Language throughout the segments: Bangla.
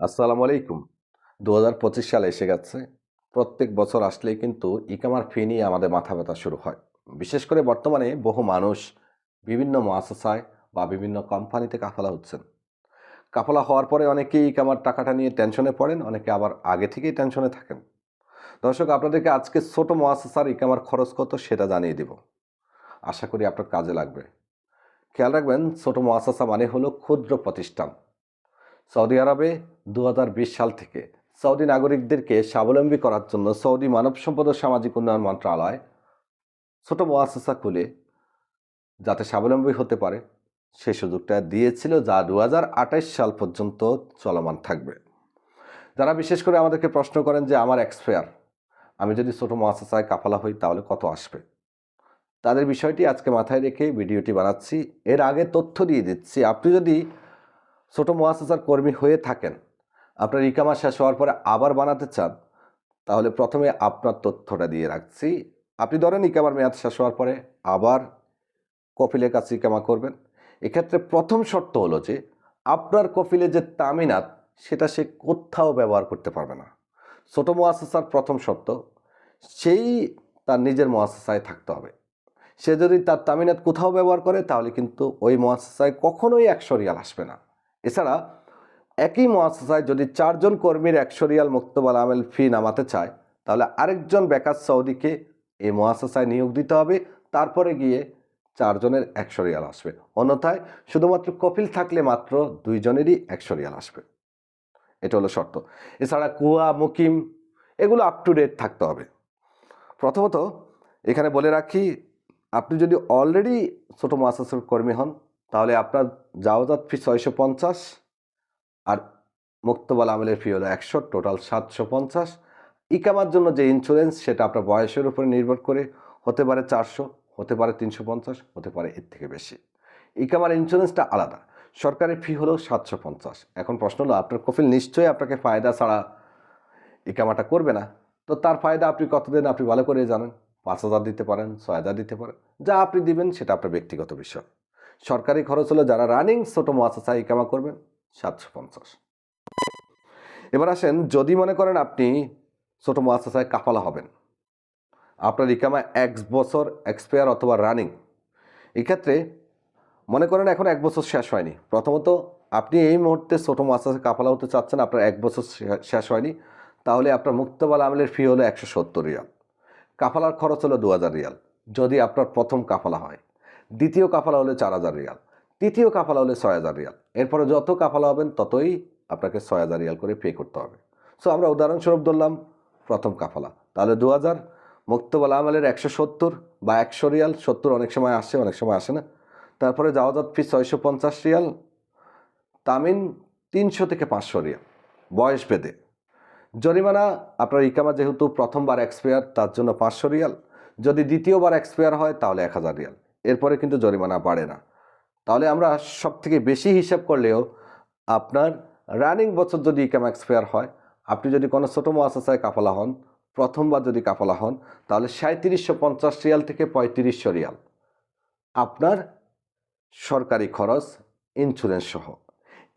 আসসালামু আলাইকুম। দু হাজার পঁচিশ সালে এসে গেছে। প্রত্যেক বছর আসলেই কিন্তু ইকামার ফি নিয়ে আমাদের মাথা ব্যথা শুরু হয়। বিশেষ করে বর্তমানে বহু মানুষ বিভিন্ন মহাশাসায় বা বিভিন্ন কোম্পানিতে কাফালা হচ্ছেন। কাফালা হওয়ার পরে অনেকেই ইকামার টাকাটা নিয়ে টেনশনে পড়েন, অনেকে আবার আগে থেকেই টেনশনে থাকেন। দর্শক, আপনাদেরকে আজকে ছোট মহাশাসার ইকামার খরচ কত সেটা জানিয়ে দেব। আশা করি আপনার কাজে লাগবে। খেয়াল রাখবেন, ছোট মহাশাসা মানে হলো ক্ষুদ্র প্রতিষ্ঠান। সৌদি আরবে দু হাজার বিশ সাল থেকে সৌদি নাগরিকদেরকে স্বাবলম্বী করার জন্য সৌদি মানব সম্পদ ও সামাজিক উন্নয়ন মন্ত্রণালয় ছোট মোয়াসা খুলে যাতে স্বাবলম্বী হতে পারে সেই সুযোগটা দিয়েছিল যা দু সাল পর্যন্ত চলমান থাকবে। যারা বিশেষ করে আমাদেরকে প্রশ্ন করেন যে আমার এক্সপায়ার, আমি যদি ছোট মোয়াসায় কাফালা হই তাহলে কত আসবে? তাদের বিষয়টি আজকে মাথায় রেখে ভিডিওটি বানাচ্ছি। এর আগে তথ্য দিয়ে দিচ্ছি, আপনি যদি ছোট মহাশাসার কর্মী হয়ে থাকেন। আপনার ইকামা শেষ হওয়ার পরে আবার বানাতে চান, তাহলে প্রথমে আপনার তথ্যটা দিয়ে রাখছি। আপনি ধরেন ইকামার মেয়াদ শেষ হওয়ার পরে আবার কফিলের কাছে ইকামা করবেন। এক্ষেত্রে প্রথম শর্ত হলো যে, আপনার কফিলে যে তামিনাত, সেটা সে কোথাও ব্যবহার করতে পারবে না। ছোটো মহাশাসার প্রথম শর্ত, সেই তার নিজের মহাশাসায় থাকতে হবে। সে যদি তার তামিনাত কোথাও ব্যবহার করে, তাহলে কিন্তু ওই মহাশাসায় কখনোই একশো রিয়াল আসবে না। এছাড়া একই মহাশাসায় যদি চারজন কর্মীর একশো রিয়াল মুক্তবাল আমেল ফি নামাতে চায়, তাহলে আরেকজন বেকার সৌদিকে এই মহাশাসায় নিয়োগ দিতে হবে। তারপরে গিয়ে চারজনের একশো রিয়াল আসবে। অন্যথায় শুধুমাত্র কপিল থাকলে মাত্র দুইজনেরই একশো রিয়াল আসবে। এটা হলো শর্ত। এছাড়া কুয়া, মুকিম এগুলো আপ টু ডেট থাকতে হবে। প্রথমত এখানে বলে রাখি, আপনি যদি অলরেডি ছোটো মহাশাসের কর্মী হন তাহলে আপনার জাওজাত ফি ছয়শো পঞ্চাশ আর মুক্তবাল আমলের ফি হলো একশো টোটাল সাতশো পঞ্চাশ। ইকামার জন্য যে ইন্স্যুরেন্স সেটা আপনার বয়সের উপরে নির্ভর করে। হতে পারে চারশো, হতে পারে তিনশো পঞ্চাশ, হতে পারে এর থেকে বেশি। ইকামার ইন্স্যুরেন্সটা আলাদা। সরকারি ফি হলো সাতশো পঞ্চাশ। এখন প্রশ্ন হলো, আপনার কফিল নিশ্চয়ই আপনাকে ফায়দা ছাড়া ইকামাটা করবে না। তো তার ফায়দা আপনি কতদিন আপনি ভালো করে জানেন? পাঁচ হাজার দিতে পারেন, ছয় হাজার দিতে পারেন। যা আপনি দিবেন, সেটা আপনার ব্যক্তিগত বিষয়। সরকারি খরচ হলো যারা রানিং ছোটো মাছা ইকামা করবেন, সাতশো পঞ্চাশ। এবার আসেন, যদি মনে করেন আপনি ছোটো মাছায় কাফালা হবেন, আপনার ইকামা এক বছর এক্সপায়ার অথবা রানিং এক্ষেত্রে মনে করেন এখন এক বছর শেষ হয়নি। প্রথমত, আপনি এই মুহূর্তে ছোটো মাছায় কাফালা হতে চাচ্ছেন, আপনার এক বছর শেষ হয়নি, তাহলে আপনার মুক্তবাল আমলের ফি হলো একশো সত্তর রিয়াল। কাফালার খরচ হলো দু হাজার রিয়াল, যদি আপনার প্রথম কাফালা হয়। দ্বিতীয় কাফালা হলে চার হাজার রিয়াল, তৃতীয় কাফালা হলে ছয় হাজার রিয়াল। এরপরে যত কাফালা হবেন ততই আপনাকে ছয় হাজার রিয়াল করে পে করতে হবে। সো আমরা উদাহরণস্বরূপ ধরলাম প্রথম কাফালা। তাহলে দু হাজার, মুক্তবাল আমলের একশো সত্তর বা একশো রিয়াল, সত্তর অনেক সময় আসে, অনেক সময় আসে না। তারপরে জাওয়াজাত ফি ছয়শো পঞ্চাশ রিয়াল তামিন তিনশো থেকে পাঁচশো রিয়াল, বয়স ভেদে। জরিমানা, আপনার ইকামা যেহেতু প্রথমবার এক্সপায়ার তার জন্য পাঁচশো রিয়াল। যদি দ্বিতীয়বার এক্সপায়ার হয়, তাহলে এক হাজার রিয়াল। এরপরে কিন্তু জরিমানা বাড়ে না। তাহলে আমরা সব থেকে বেশি হিসাব করলেও আপনার রানিং বছর যদি ইকাম এক্সপায়ার হয়, আপনি যদি কোনো ছোটো মহাশাসায় কাফালা হন, প্রথমবার যদি কাফালা হন, তাহলে সাঁত্রিশশো পঞ্চাশ রিয়াল থেকে পঁয়ত্রিশশো রিয়াল। আপনার সরকারি খরচ ইন্স্যুরেন্স সহ।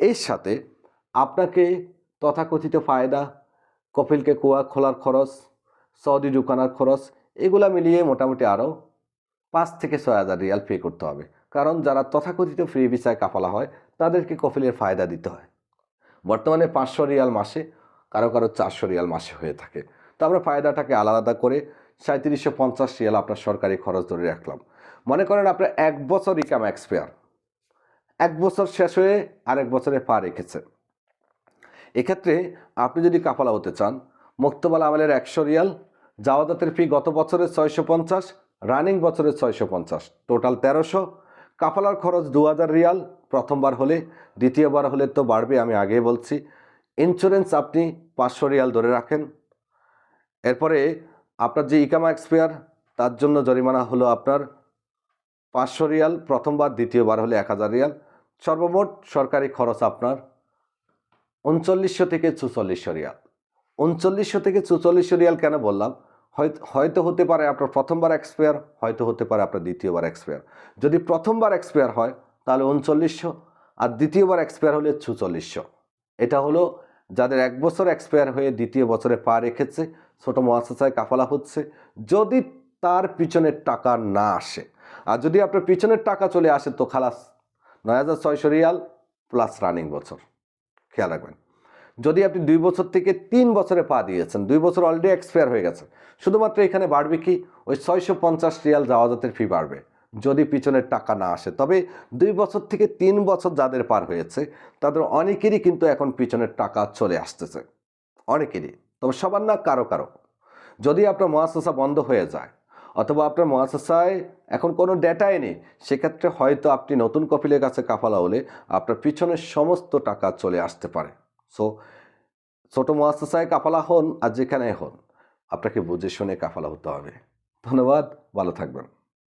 এর সাথে আপনাকে তথাকথিত ফায়দা, কপিলকে কুয়া খোলার খরচ, সৌদি ঢুকানোর খরচ, এগুলা মিলিয়ে মোটামুটি আরও পাঁচ থেকে ছয় হাজার রিয়াল পে করতে হবে। কারণ যারা তথাকথিত ফ্রি ভিসায় কাফালা হয়, তাদেরকে কফিলের ফায়দা দিতে হয়। বর্তমানে পাঁচশো রিয়াল মাসে, কারও কারও চারশো রিয়াল মাসে হয়ে থাকে। তো আমরা ফায়দাটাকে আলাদা করে সাঁত্রিশশো পঞ্চাশ রিয়াল আপনার সরকারি খরচ ধরে রাখলাম। মনে করেন আপনার এক বছর ইকাম এক্সপায়ার এক বছর শেষ হয়ে আরেক বছরে পা রেখেছে এক্ষেত্রে আপনি যদি কাফালা হতে চান, মুক্তবালা আমলের একশো রিয়াল, জাওয়াদাতের ফি গত বছরের ছয়শো পঞ্চাশ রানিং বছরের ছয়শো পঞ্চাশ, টোটাল তেরোশো। কাফালার খরচ দু হাজার রিয়াল, প্রথমবার হলে, দ্বিতীয়বার হলে তো বাড়বে, আমি আগে বলছি। ইন্স্যুরেন্স আপনি পাঁচশো রিয়াল ধরে রাখেন। এরপরে আপনার যে ইকামা এক্সপায়ার, তার জন্য জরিমানা হলো আপনার পাঁচশো রিয়াল, প্রথমবার, দ্বিতীয়বার হলে এক হাজার রিয়াল। সর্বমোট সরকারি খরচ আপনার উনচল্লিশশো থেকে চুচল্লিশশো রিয়াল। উনচল্লিশশো থেকে চুচল্লিশশো রিয়াল কেন বললাম? হয়তো হতে পারে আপনার প্রথমবার এক্সপায়ার হয়তো হতে পারে আপনার দ্বিতীয়বার এক্সপায়ার যদি প্রথমবার এক্সপায়ার হয়, তাহলে উনচল্লিশশো, আর দ্বিতীয়বার এক্সপায়ার হলে ছুচল্লিশশো। এটা হলো যাদের এক বছর এক্সপায়ার হয়ে দ্বিতীয় বছরে পা রেখেছে, ছোট মহাশাসায় কাফালা হচ্ছে, যদি তার পিছনের টাকা না আসে। আর যদি আপনার পিছনের টাকা চলে আসে, তো খালাস নয় হাজার ছয়শো রিয়াল প্লাস রানিং বছর। খেয়াল রাখবেন। যদি আপনি দুই বছর থেকে তিন বছরে পা দিয়েছেন, দুই বছর অলরেডি এক্সপায়ার হয়ে গেছে, শুধুমাত্র এখানে বাড়বে কি? ওই ছয়শো পঞ্চাশ রিয়াল জাওয়াজাতের ফি বাড়বে, যদি পিছনের টাকা না আসে। তবে দুই বছর থেকে তিন বছর যাদের পার হয়েছে, তাদের অনেকেরই কিন্তু এখন পিছনের টাকা চলে আসতেছে। অনেকেরই, তবে সবার না কারও কারও। যদি আপনার মহাশাসা বন্ধ হয়ে যায়, অথবা আপনার মহাশাসায় এখন কোনো ডেটাই নেই, সেক্ষেত্রে হয়তো আপনি নতুন কপিলের কাছে কাফালা হলে আপনার পিছনের সমস্ত টাকা চলে আসতে পারে। সো ছোট সাহেব কাফালা হন আর যেখানে হন, আপনাকে বুঝে শুনে কাফালা হতে হবে। ধন্যবাদ, ভালো থাকবেন।